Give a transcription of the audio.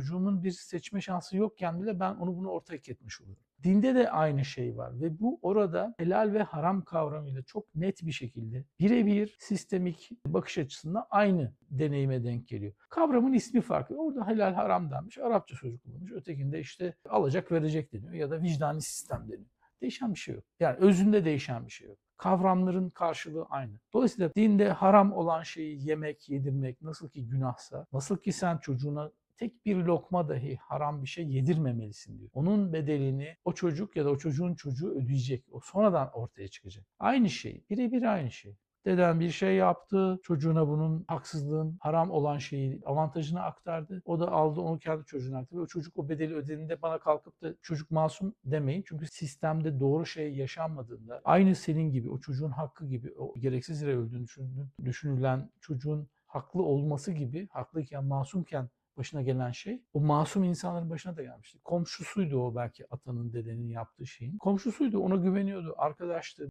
Çocuğumun bir seçme şansı yokken bile ben onu bunu ortaya etmiş olurum. Dinde de aynı şey var ve bu orada helal ve haram kavramıyla çok net bir şekilde birebir sistemik bakış açısında aynı deneyime denk geliyor. Kavramın ismi farklı. Orada helal haram denmiş, Arapça sözcük kullanmış. Ötekinde işte alacak verecek deniyor ya da vicdani sistem deniyor. Değişen bir şey yok. Yani özünde değişen bir şey yok. Kavramların karşılığı aynı. Dolayısıyla dinde haram olan şeyi yemek, yedirmek nasıl ki günahsa, nasıl ki sen çocuğuna tek bir lokma dahi haram bir şey yedirmemelisin diyor. Onun bedelini o çocuk ya da o çocuğun çocuğu ödeyecek. O sonradan ortaya çıkacak. Aynı şey, birebir aynı şey. Deden bir şey yaptı, çocuğuna bunun haksızlığın haram olan şeyi, avantajını aktardı. O da aldı onu kendi çocuğuna aktardı. O çocuk o bedeli ödediğinde bana kalkıp da çocuk masum demeyin. Çünkü sistemde doğru şey yaşanmadığında aynı senin gibi, o çocuğun hakkı gibi, o gereksiz yere öldüğünü düşünülen çocuğun haklı olması gibi, haklıyken, masumken başına gelen şey o masum insanların başına da gelmişti. Komşusuydu o belki atanın dedenin yaptığı şeyin. Komşusuydu ona güveniyordu arkadaştı